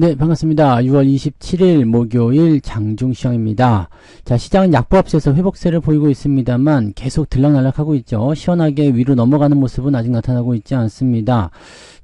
네, 반갑습니다. 6월 27일 목요일 장중시장입니다. 자, 시장은 약보합세에서 회복세를 보이고 있습니다만 계속 들락날락하고 있죠. 시원하게 위로 넘어가는 모습은 아직 나타나고 있지 않습니다.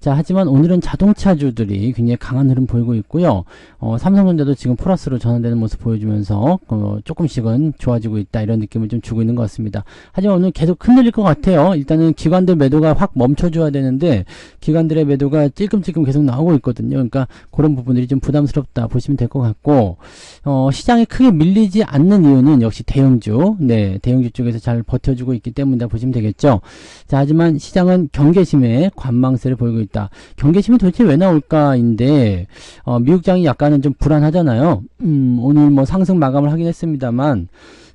자, 하지만 오늘은 자동차주들이 굉장히 강한 흐름 보이고 있고요. 어, 삼성전자도 지금 플러스로 전환되는 모습 보여주면서 어, 조금씩은 좋아지고 있다 이런 느낌을 좀 주고 있는 것 같습니다. 하지만 오늘 계속 흔들릴 것 같아요. 일단은 기관들 매도가 확 멈춰줘야 되는데 기관들의 매도가 찔끔찔끔 계속 나오고 있거든요. 그러니까 그런 부분들이 좀 부담스럽다 보시면 될 것 같고 어, 시장이 크게 밀리지 않는 이유는 역시 대형주, 네 대형주 쪽에서 잘 버텨주고 있기 때문이다 보시면 되겠죠. 자, 하지만 시장은 경계심에 관망세를 보이고 있다. 있다. 경계심이 도대체 왜 나올까인데 어, 미국장이 약간은 좀 불안하잖아요. 음, 오늘 뭐 상승 마감을 하긴 했습니다만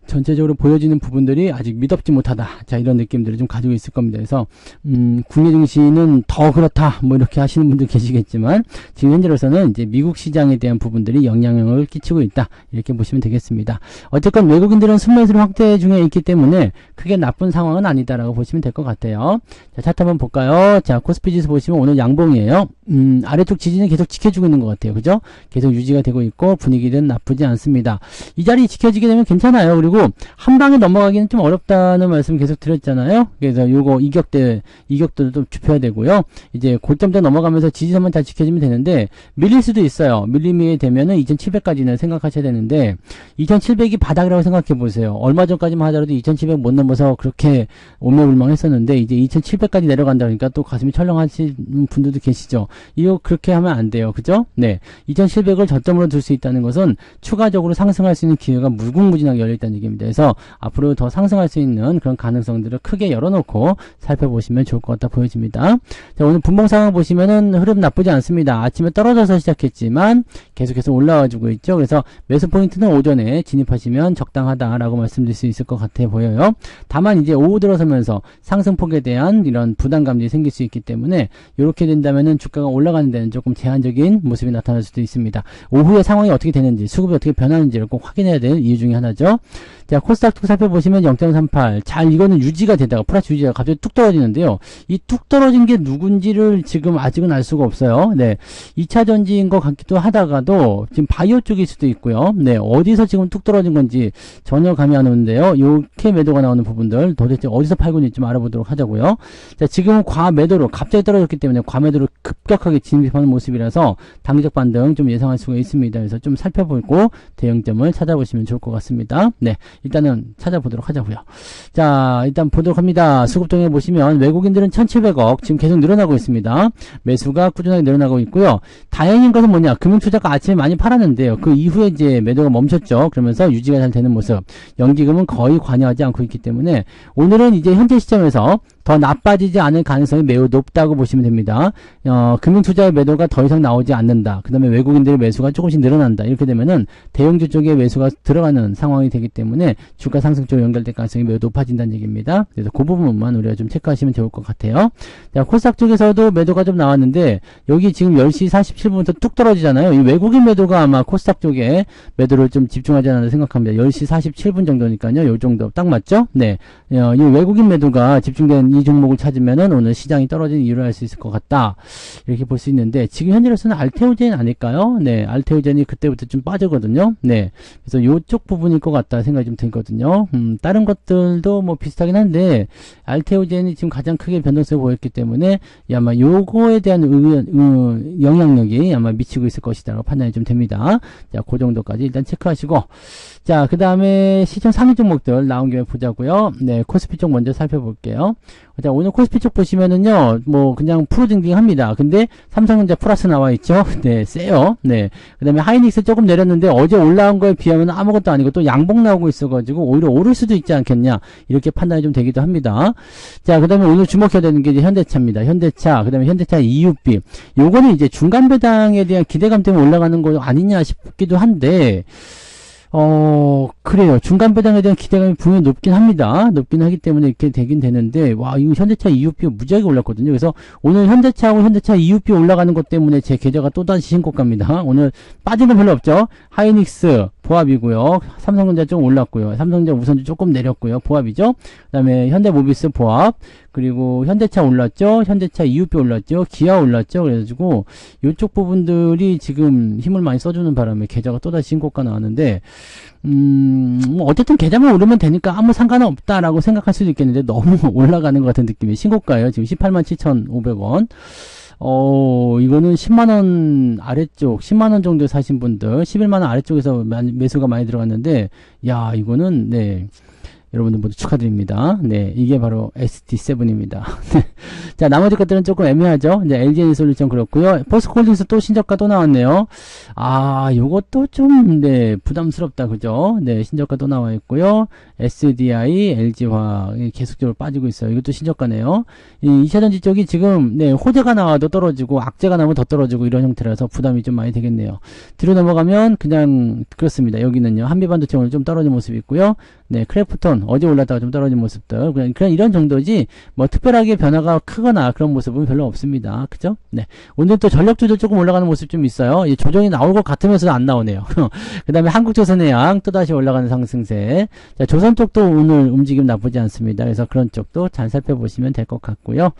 전체적으로 보여지는 부분들이 아직 믿업지 못하다. 자, 이런 느낌들을 좀 가지고 있을 겁니다. 그래서, 음, 국내 증시는 더 그렇다. 뭐 이렇게 하시는 분들 계시겠지만, 지금 현재로서는 이제 미국 시장에 대한 부분들이 영향을 끼치고 있다. 이렇게 보시면 되겠습니다. 어쨌건 외국인들은 순매수를 확대 중에 있기 때문에 크게 나쁜 상황은 아니다라고 보시면 될 것 같아요. 자, 차트 한번 볼까요? 자, 코스피 지수 보시면 오늘 양봉이에요. 음, 아래쪽 지지는 계속 지켜주고 있는 것 같아요. 그죠? 계속 유지가 되고 있고, 분위기는 나쁘지 않습니다. 이 자리 지켜지게 되면 괜찮아요. 그리고 한 방에 넘어가기는 좀 어렵다는 말씀 계속 드렸잖아요. 그래서 요거 이격대 이격도도 좀 좁혀야 되고요. 이제 고점대 넘어가면서 지지선만 잘 지켜지면 되는데 밀릴 수도 있어요. 밀림이 되면은 2,700까지는 생각하셔야 되는데 2,700이 바닥이라고 생각해 보세요. 얼마 전까지만 하더라도 2,700 못 넘어서 그렇게 오매불망했었는데 이제 2,700까지 내려간다 그러니까 또 가슴이 철렁하시는 분들도 계시죠. 이거 그렇게 하면 안 돼요. 그죠? 네. 2,700을 저점으로 둘 수 있다는 것은 추가적으로 상승할 수 있는 기회가 무궁무진하게 열려 있다는 얘기입니다. 얘기입니다. 그래서 앞으로 더 상승할 수 있는 그런 가능성들을 크게 열어놓고 살펴보시면 좋을 것 같다 보여집니다. 자, 오늘 분봉 상황 보시면은 흐름 나쁘지 않습니다. 아침에 떨어져서 시작했지만 계속해서 올라와주고 있죠. 그래서 매수 포인트는 오전에 진입하시면 적당하다라고 말씀드릴 수 있을 것 같아 보여요. 다만 이제 오후 들어서면서 상승폭에 대한 이런 부담감이 생길 수 있기 때문에 이렇게 된다면은 주가가 올라가는 데는 조금 제한적인 모습이 나타날 수도 있습니다. 오후에 상황이 어떻게 되는지 수급이 어떻게 변하는지를 꼭 확인해야 될 이유 중에 하나죠. 자, 코스닥도 살펴보시면 0.38. 잘 이거는 유지가 되다가 플러스 유지가 갑자기 뚝 떨어지는데요. 이뚝 떨어진 게 누군지를 지금 아직은 알 수가 없어요. 네. 2차 전지인 것 같기도 하다가도 지금 바이오 쪽일 수도 있고요. 네. 어디서 지금 뚝 떨어진 건지 전혀 감이 안 오는데요. 이렇게 매도가 나오는 부분들 도대체 어디서 팔고 있는지 좀 알아보도록 하자고요. 자, 지금은 과매도로 갑자기 떨어졌기 때문에 과매도로 급격하게 진입하는 모습이라서 당적 반등 좀 예상할 수가 있습니다. 그래서 좀 살펴보고 대형점을 찾아보시면 좋을 것 같습니다. 네. 일단은 찾아보도록 하자고요. 자, 일단 보도록 합니다. 수급통에 보시면 외국인들은 1,700억 지금 계속 늘어나고 있습니다. 매수가 꾸준하게 늘어나고 있고요. 다행인 것은 뭐냐? 금융투자가 아침에 많이 팔았는데요. 그 이후에 이제 매도가 멈췄죠. 그러면서 유지가 잘 되는 모습. 연기금은 거의 관여하지 않고 있기 때문에 오늘은 이제 현재 시점에서 더 나빠지지 않을 가능성이 매우 높다고 보시면 됩니다. 어, 금융투자의 매도가 더 이상 나오지 않는다. 그 다음에 외국인들의 매수가 조금씩 늘어난다. 이렇게 되면은 대형주 쪽에 매수가 들어가는 상황이 되기 때문에 주가 상승 쪽으로 연결될 가능성이 매우 높아진다는 얘기입니다. 그래서 그 부분만 우리가 좀 체크하시면 좋을 것 같아요. 자, 코스닥 쪽에서도 매도가 좀 나왔는데 여기 지금 10시 47분부터 뚝 떨어지잖아요. 이 외국인 매도가 아마 코스닥 쪽에 매도를 좀 집중하지 않나 생각합니다. 10시 47분 정도니까요. 요 정도 딱 맞죠? 네. 어, 이 외국인 매도가 집중된 이 종목을 찾으면은 오늘 시장이 떨어진 이유를 알 수 있을 것 같다. 이렇게 볼 수 있는데 지금 현재로서는 알테오젠 아닐까요? 네, 알테오젠이 그때부터 좀 빠지거든요. 네, 그래서 요쪽 부분일 것 같다 생각이 좀 들거든요. 음, 다른 것들도 뭐 비슷하긴 한데 알테오젠이 지금 가장 크게 변동성을 보였기 때문에 아마 요거에 대한 의견, 음, 영향력이 아마 미치고 있을 것이다라고 판단이 좀 됩니다. 자, 그 정도까지 일단 체크하시고 자, 그 다음에 시청 상위 종목들 나온 김에 보자고요. 네, 코스피 쪽 먼저 살펴볼게요. 자, 오늘 코스피 쪽 보시면은요, 뭐, 그냥 프로징징 합니다. 근데 삼성전자 플러스 나와 있죠? 네, 세요. 네. 그 다음에 하이닉스 조금 내렸는데 어제 올라온 거에 비하면 아무것도 아니고 또 양봉 나오고 있어가지고 오히려 오를 수도 있지 않겠냐. 이렇게 판단이 좀 되기도 합니다. 자, 그 다음에 오늘 주목해야 되는 게 이제 현대차입니다. 현대차, 그 다음에 현대차 EUB. 요거는 이제 중간 배당에 대한 기대감 때문에 올라가는 거 아니냐 싶기도 한데, 어, 그래요. 중간 배당에 대한 기대감이 분명히 높긴 합니다. 높긴 하기 때문에 이렇게 되긴 되는데, 와, 이거 현대차 EUP 무지하게 올랐거든요. 그래서 오늘 현대차하고 현대차 EUP 올라가는 것 때문에 제 계좌가 또다시 신고가입니다. 오늘 빠진 건 별로 없죠. 하이닉스, 보합이고요. 삼성전자 좀 올랐고요. 삼성전자 우선주 조금 내렸고요. 보합이죠. 그 다음에 현대모비스 보합 그리고 현대차 올랐죠. 현대차 EUP 올랐죠. 기아 올랐죠. 그래가지고 이쪽 부분들이 지금 힘을 많이 써주는 바람에 계좌가 또다시 신고가 나왔는데 음, 뭐 어쨌든 계좌만 오르면 되니까 아무 상관은 없다라고 생각할 수도 있겠는데 너무 올라가는 것 같은 느낌이 신고가예요. 지금 18만 7,500원. 어, 이거는 10만원 아래쪽, 10만원 정도 사신 분들, 11만원 아래쪽에서 매수가 많이 들어갔는데, 야, 이거는, 네. 여러분들 모두 축하드립니다. 네, 이게 바로 ST7입니다. 자, 나머지 것들은 조금 애매하죠. 이제 LG 솔루션 그렇고요. 포스코홀딩스 또 신저가 또 나왔네요. 아, 요것도 좀, 네, 부담스럽다. 그죠? 네, 신저가 또 나와 있고요. SDI, LG화 계속적으로 빠지고 있어요. 이것도 신저가네요. 이 2차전지 쪽이 지금, 네, 호재가 나와도 떨어지고, 악재가 나면 더 떨어지고 이런 형태라서 부담이 좀 많이 되겠네요. 뒤로 넘어가면 그냥 그렇습니다. 여기는요, 한미반도체 오늘 좀 떨어진 모습이 있고요. 네, 크래프톤 어제 올랐다가 좀 떨어진 모습들 그냥 그냥 이런 정도지 뭐 특별하게 변화가 크거나 그런 모습은 별로 없습니다. 그죠? 네, 오늘 또 전력주도 조금 올라가는 모습 좀 있어요. 이 조정이 나올 것 같으면서 안 나오네요. 그 다음에 한국조선해양 또다시 올라가는 상승세. 자, 조선 쪽도 오늘 움직임 나쁘지 않습니다. 그래서 그런 쪽도 잘 살펴보시면 될 것 같고요.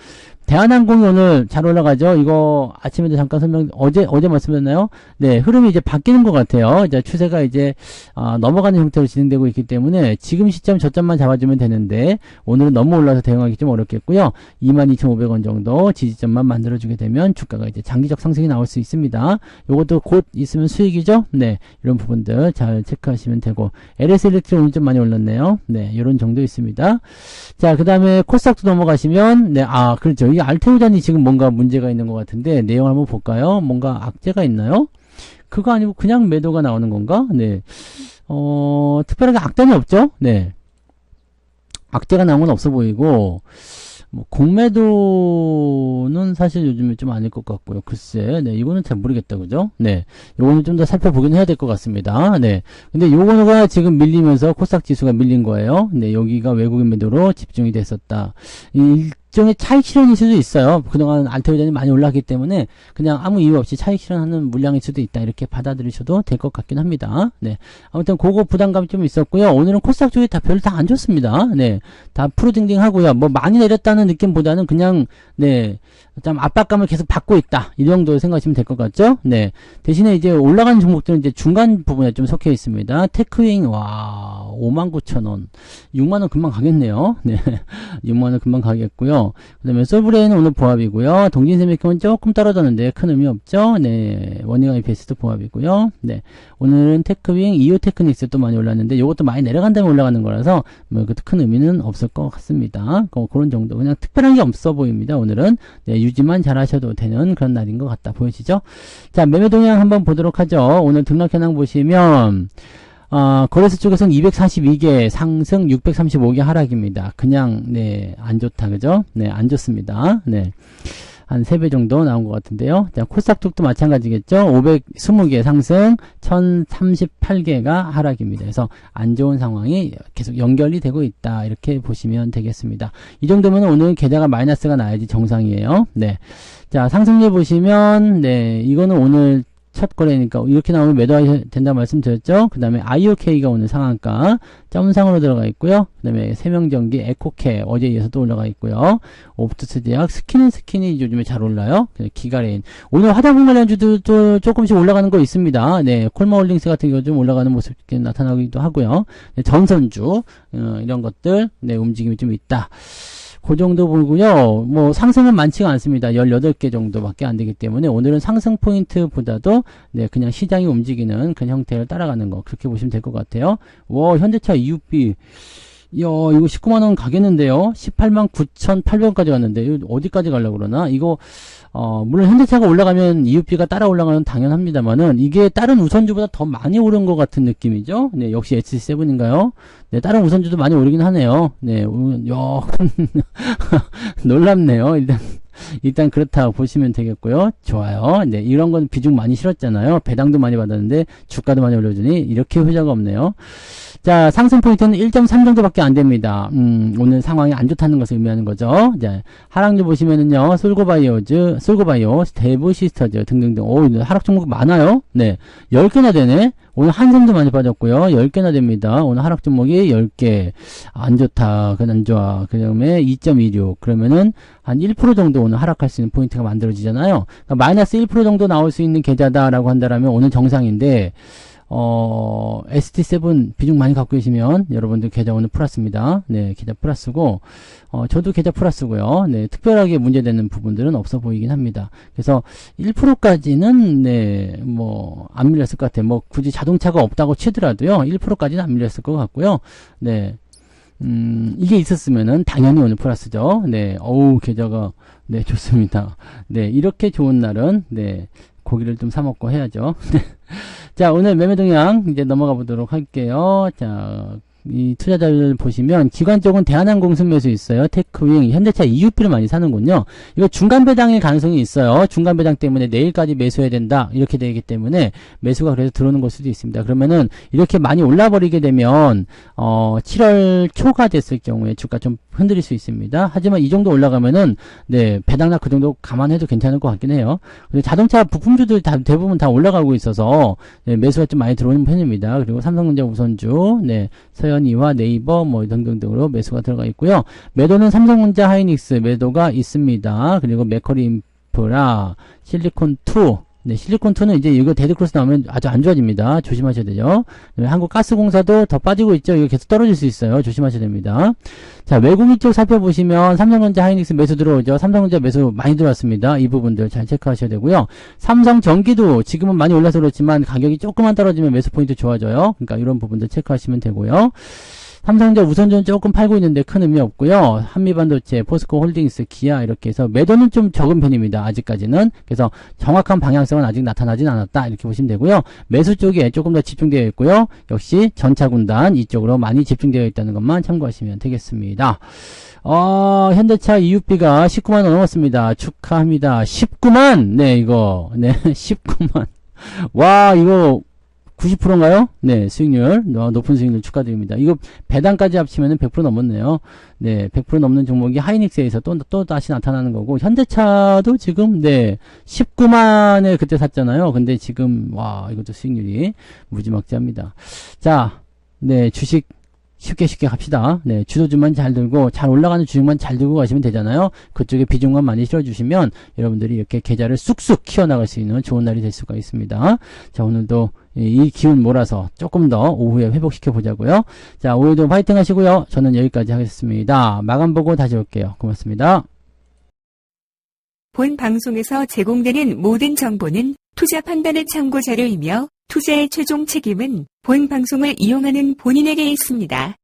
대한항공이 오늘 잘 올라가죠. 이거 아침에도 잠깐 설명 어제 어제 말씀드렸나요? 네, 흐름이 이제 바뀌는 것 같아요. 이제 추세가 이제 아, 넘어가는 형태로 진행되고 있기 때문에 지금 시점 저점만 잡아주면 되는데 오늘은 너무 올라서 대응하기 좀 어렵겠고요. 22,500원 정도 지지점만 만들어주게 되면 주가가 이제 장기적 상승이 나올 수 있습니다. 이것도 곧 있으면 수익이죠. 네, 이런 부분들 잘 체크하시면 되고 LS 일렉트릭 오늘 좀 많이 올랐네요. 네, 이런 정도 있습니다. 자, 그 다음에 코스닥도 넘어가시면 네, 아 그렇죠. 이 알테오잔이 지금 뭔가 문제가 있는 것 같은데 내용을 한번 볼까요? 뭔가 악재가 있나요? 그거 아니고 그냥 매도가 나오는 건가? 네. 어, 특별하게 악단이 없죠? 네. 악재가 나온 건 없어 보이고, 뭐, 공매도는 사실 요즘에 좀 아닐 것 같고요. 글쎄, 네, 이거는 잘 모르겠다, 그죠? 네. 요거는 좀 더 살펴보긴 해야 될 것 같습니다. 네. 근데 요거가 지금 밀리면서 코스닥 지수가 밀린 거예요. 네, 여기가 외국인 매도로 집중이 됐었다. 이 일종의 차익 실현일 수도 있어요. 그동안 알테오잔이 많이 올랐기 때문에 그냥 아무 이유 없이 차익 실현하는 물량일 수도 있다. 이렇게 받아들이셔도 될 것 같긴 합니다. 네. 아무튼 그거 부담감이 좀 있었고요. 오늘은 코스닥 쪽이 다 별로 다 안 좋습니다. 네. 다 푸르딩딩 하고요. 뭐 많이 내렸다는 느낌보다는 그냥 네. 좀 압박감을 계속 받고 있다. 이 정도 생각하시면 될 것 같죠? 네. 대신에 이제 올라가는 종목들은 이제 중간 부분에 좀 속해 있습니다. 테크윙, 와, 59,000원. 6만 원 금방 가겠네요. 네. 6만 원 금방 가겠고요. 그 다음에 솔브레이는 오늘 보합이고요. 동진세미컴은 조금 떨어졌는데 큰 의미 없죠? 네. 워닝 IPS도 보합이고요. 네. 오늘은 테크윙, 이오 테크닉스도 많이 올랐는데 이것도 많이 내려간 다음에 올라가는 거라서 뭐 그것도 큰 의미는 없을 것 같습니다. 어, 그런 정도. 그냥 특별한 게 없어 보입니다. 오늘은. 네. 유지만 잘 하셔도 되는 그런 날인 것 같다. 보이시죠? 자, 매매 동향 한번 보도록 하죠. 오늘 등락 현황 보시면, 어, 거래소 쪽에서는 242개 상승, 635개 하락입니다. 그냥, 네, 안 좋다. 그죠? 네, 안 좋습니다. 네. 한 3배 정도 나온 것 같은데요. 자, 코스닥 쪽도 마찬가지겠죠. 520개 상승, 1038개가 하락입니다. 그래서 안 좋은 상황이 계속 연결이 되고 있다. 이렇게 보시면 되겠습니다. 이 정도면 오늘 계좌가 마이너스가 나야지 정상이에요. 네. 자, 상승률 보시면, 네, 이거는 오늘 첫 거래니까 이렇게 나오면 매도해야 된다 말씀드렸죠. 그 다음에 IOK가 오늘 상한가 점상으로 들어가 있고요. 그 다음에 세명전기 에코케 어제 이어서 또 올라가 있고요. 옵트스 대학 스킨은 스킨이 요즘에 잘 올라요. 기가레인 오늘 화장품 관련주도 또 조금씩 올라가는 거 있습니다. 네, 콜마홀딩스 같은 거좀 올라가는 모습이 나타나기도 하고요. 네, 전선주 어, 이런 것들 네 움직임이 좀 있다. 그 정도 보고요. 뭐 상승은 많지가 않습니다. 18개 정도밖에 안 되기 때문에 오늘은 상승 포인트보다도 네, 그냥 시장이 움직이는 그런 형태를 따라가는 거 그렇게 보시면 될 것 같아요. 와, 현대차 EUB 이거 19만원 가겠는데요? 18만 9,800원까지 갔는데, 어디까지 가려고 그러나? 이거, 어, 물론 현대차가 올라가면 EUP가 따라 올라가는 당연합니다만은, 이게 다른 우선주보다 더 많이 오른 것 같은 느낌이죠? 네, 역시 H7인가요? 네, 다른 우선주도 많이 오르긴 하네요. 네, 야, 놀랍네요. 일단. 일단 그렇다 보시면 되겠고요. 좋아요. 네, 이런 건 비중 많이 실었잖아요. 배당도 많이 받았는데 주가도 많이 올려주니 이렇게 효자가 없네요. 자, 상승 포인트는 1.3 정도밖에 안 됩니다. 음, 오늘 상황이 안 좋다는 것을 의미하는 거죠. 자, 하락률 보시면은요, 솔고바이오즈, 솔고바이오, 대부시스터즈 등등등. 오, 하락 종목 많아요. 네, 10개나 되네. 오늘 한샘도 많이 빠졌고요. 10개나 됩니다. 오늘 하락 종목이 10개. 안 좋다. 그건 안 좋아. 그 다음에 2.26. 그러면은 한 1% 정도 오늘 하락할 수 있는 포인트가 만들어지잖아요. 그러니까 마이너스 1% 정도 나올 수 있는 계좌다라고 한다라면 오늘 정상인데, 어, ST7 비중 많이 갖고 계시면 여러분들 계좌 오늘 플러스입니다. 네, 계좌 플러스고, 어, 저도 계좌 플러스고요. 네, 특별하게 문제되는 부분들은 없어 보이긴 합니다. 그래서 1%까지는, 네, 뭐, 안 밀렸을 것 같아요. 뭐, 굳이 자동차가 없다고 치더라도요, 1%까지는 안 밀렸을 것 같고요. 네. 음, 이게 있었으면은 당연히 오늘 플러스죠. 네, 어우, 계좌가, 네, 좋습니다. 네, 이렇게 좋은 날은, 네, 고기를 좀 사 먹고 해야죠. 네. 자, 오늘 매매 동향 이제 넘어가 보도록 할게요. 자, 이 투자자를 보시면 기관 쪽은 대한항공 순매수 있어요. 테크윙, 현대차 EUP를 많이 사는군요. 이거 중간 배당일 가능성이 있어요. 중간 배당 때문에 내일까지 매수해야 된다. 이렇게 되기 때문에 매수가 그래서 들어오는 걸 수도 있습니다. 그러면은 이렇게 많이 올라버리게 되면 어 7월 초가 됐을 경우에 주가 좀 흔들릴 수 있습니다. 하지만 이 정도 올라가면은 네 배당락 그 정도 감안해도 괜찮을 것 같긴 해요. 그리고 자동차 부품주들 다 대부분 다 올라가고 있어서 네, 매수가 좀 많이 들어오는 편입니다. 그리고 삼성전자 우선주, 네 서현이와 네이버 뭐 등등등으로 매수가 들어가 있고요. 매도는 삼성전자 하이닉스 매도가 있습니다. 그리고 메커리 인프라, 실리콘2 네, 실리콘2는 이제 이거 데드크로스 나오면 아주 안 좋아집니다. 조심하셔야 되죠. 네, 한국가스공사도 더 빠지고 있죠. 이거 계속 떨어질 수 있어요. 조심하셔야 됩니다. 자, 외국인 쪽 살펴보시면 삼성전자 하이닉스 매수 들어오죠. 삼성전자 매수 많이 들어왔습니다. 이 부분들 잘 체크하셔야 되고요. 삼성전기도 지금은 많이 올라서 그렇지만 가격이 조금만 떨어지면 매수 포인트 좋아져요. 그러니까 이런 부분들 체크하시면 되고요. 삼성전자 우선전 조금 팔고 있는데 큰 의미 없고요. 한미반도체, 포스코 홀딩스, 기아 이렇게 해서 매도는 좀 적은 편입니다. 아직까지는. 그래서 정확한 방향성은 아직 나타나진 않았다. 이렇게 보시면 되고요. 매수 쪽에 조금 더 집중되어 있고요. 역시 전차군단 이쪽으로 많이 집중되어 있다는 것만 참고하시면 되겠습니다. 어, 현대차 EUP가 19만 원 넘었습니다. 축하합니다. 19만! 네, 이거. 네, 19만. 와, 이거 90%인가요? 네, 수익률, 어, 높은 수익률 축하드립니다. 이거 배당까지 합치면 100% 넘었네요. 네, 100% 넘는 종목이 하이닉스에서 또, 또 다시 나타나는 거고, 현대차도 지금, 네, 19만에 그때 샀잖아요. 근데 지금, 와, 이것도 수익률이 무지막지합니다. 자, 네, 주식 쉽게 쉽게 갑시다. 네, 주도주만 잘 들고 잘 올라가는 주식만 잘 들고 가시면 되잖아요. 그쪽에 비중만 많이 실어주시면 여러분들이 이렇게 계좌를 쑥쑥 키워나갈 수 있는 좋은 날이 될 수가 있습니다. 자, 오늘도 이- 이 기운 몰아서 조금 더 오후에 회복시켜 보자고요. 자, 오늘도 파이팅 하시고요. 저는 여기까지 하겠습니다. 마감 보고 다시 올게요. 고맙습니다. 본 방송에서 제공되는 모든 정보는 투자 판단의 참고 자료이며 투자의 최종 책임은 본 방송을 이용하는 본인에게 있습니다.